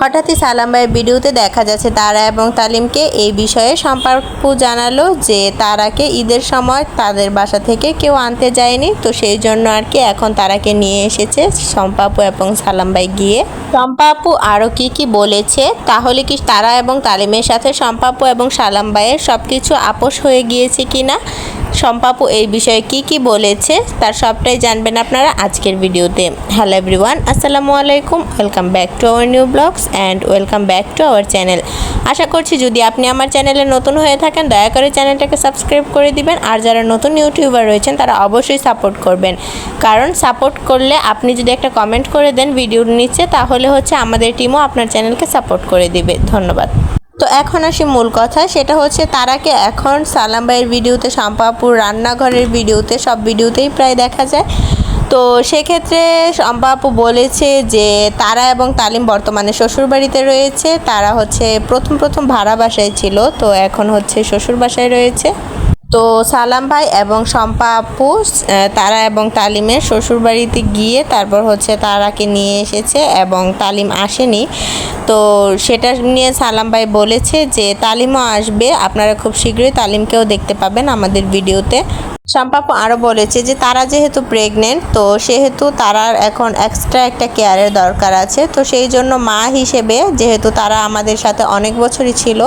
হঠাৎই সালাম ভাইয়ের ভিডিওতে দেখা যাচ্ছে তারা এবং তালিমকে এই বিষয়ে সম্পর্ক জানালো যে তারাকে ঈদের সময় তাদের বাসা থেকে কেউ আনতে যায়নি। তো সেই জন্য আর কি এখন তারাকে নিয়ে এসেছে সম্পাপু এবং সালাম ভাই গিয়ে। সম্পাপু আরও কি কি বলেছে? তাহলে কি তারা এবং তালিমের সাথে সম্পাপু এবং সালাম ভাইয়ের সব কিছু আপোষ হয়ে গিয়েছে কিনা? সম্পাপু এই বিষয়ে কি কি বলেছে তার সবটাই জানবেন আপনারা আজকের ভিডিওতে। হ্যালো এভরিওয়ান আসসালামু আলাইকুম welcome back to our new blogs and welcome back to our channel আশা করছি যদি আপনি আমার চ্যানেলে নতুন হয়ে থাকেন, দয়া করে চ্যানেলটাকে সাবস্ক্রাইব করে দিবেন আর যারা নতুন ইউটিউবার রয়েছেন, তারা অবশ্যই সাপোর্ট করবেন। কারণ সাপোর্ট করলে আপনি যদি একটা কমেন্ট করে দেন ভিডিওর নিচে, তাহলে হচ্ছে আমাদের টিমও আপনার চ্যানেলকে সাপোর্ট করে দিবে। ধন্যবাদ। তো এখন আসি মূল কথা, সেটা হচ্ছে তারাকে এখন সালাম ভাইয়ের ভিডিওতে, শাম্পাপুর রান্নাঘরের ভিডিওতে, সব ভিডিওতেই প্রায় দেখা যায়। তো সেক্ষেত্রে শম্পাপু বলেছে যে তারা এবং তালিম বর্তমানে শ্বশুরবাড়িতে রয়েছে, তারা হচ্ছে প্রথম প্রথম ভাড়া বাসায় ছিল, তো এখন হচ্ছে শ্বশুর বাসায় রয়েছে। তো সালাম ভাই এবং শম্পা আপু তারা এবং তালিমের শ্বশুরবাড়িতে গিয়ে তারপর হচ্ছে তারাকে নিয়ে এসেছে এবং তালিম আসেনি। তো সেটা নিয়ে সালাম ভাই বলেছে যে, তালিমও আসবে, আপনারা খুব শীঘ্রই তালিমকেও দেখতে পাবেন আমাদের ভিডিওতে। শাম্পাপু আরও বলেছে যে, তারা যেহেতু প্রেগনেন্ট তো সেহেতু তারার এখন এক্সট্রা একটা কেয়ারের দরকার আছে। তো সেই জন্য মা হিসেবে, যেহেতু তারা আমাদের সাথে অনেক বছরই ছিল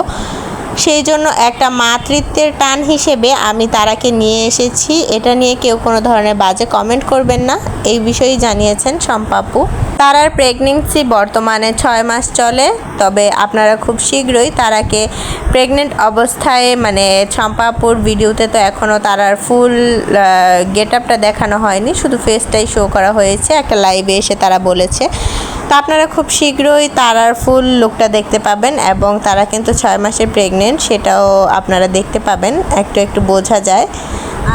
সেই জন্য একটা মাতৃত্বের টান হিসেবে আমি তারাকে নিয়ে এসেছি। এটা নিয়ে কেউ কোনো ধরনের বাজে কমেন্ট করবেন না। এই বিষয়েই জানিয়েছেন শম্পাপু তারার প্রেগনেন্সি বর্তমানে ছয় মাস চলে, তবে আপনারা খুব শীঘ্রই তারাকে প্রেগনেন্ট অবস্থায় মানে শম্পাপুর ভিডিওতে তো এখনও তারার ফুল গেট আপটা দেখানো হয়নি। শুধু ফেসটাই শো করা হয়েছে। একটা লাইভে এসে তারা বলেছে। তো আপনারা খুব শীঘ্রই তারার ফুল লুকটা দেখতে পাবেন এবং তারা কিন্তু ছয় মাসের প্রেগনেন্ট সেটাও আপনারা দেখতে পাবেন, একটু একটু বোঝা যায়।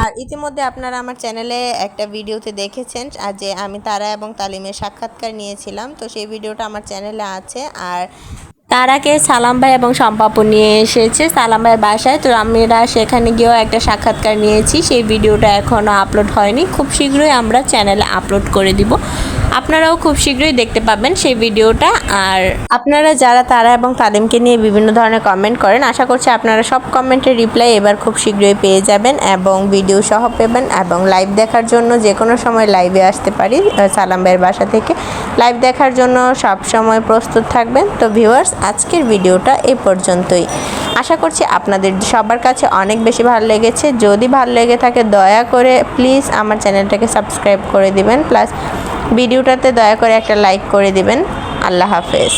আর ইতিমধ্যে আপনারা আমার চ্যানেলে একটা ভিডিওতে দেখেছেন যে আমি তারা এবং তালিমের সাক্ষাৎকার নিয়েছিলাম, তো সেই ভিডিওটা আমার চ্যানেলে আছে। আর তারাকে সালাম ভাই এবং সম্পাপু নিয়ে এসেছে, সালাম ভাইয়ের বাসায়। তো আমরা সেখানে গিয়েও একটা সাক্ষাৎকার নিয়েছি, সেই ভিডিওটা এখনও আপলোড হয়নি। খুব শীঘ্রই আমরা চ্যানেলে আপলোড করে দিব। আপনারাও খুব শীঘ্রই দেখতে পাবেন সেই ভিডিওটা। আর আপনারা যারা তারা এবং তালিমকে নিয়ে বিভিন্ন ধরনের কমেন্ট করেন, আশা করছি আপনারা সব কমেন্টের রিপ্লাই এবার খুব শীঘ্রই পেয়ে যাবেন এবং ভিডিও সহ পাবেন এবং লাইভ দেখার জন্য যে কোনো সময় লাইভে আসতে পারি সালাম ভাইয়ের বাসা থেকে। লাইভ দেখার জন্য সব সময় প্রস্তুত থাকবেন। তো ভিউয়ার্স আজকের ভিডিওটা এই পর্যন্তই। আশা করছি আপনাদের সবার কাছে অনেক বেশি ভালো লেগেছে। যদি ভালো লেগে থাকে, দয়া করে প্লিজ আমার চ্যানেলটাকে সাবস্ক্রাইব করে দিবেন। প্লাস ভিডিওটাতে দয়া করে একটা লাইক করে দিবেন। আল্লাহ হাফেজ।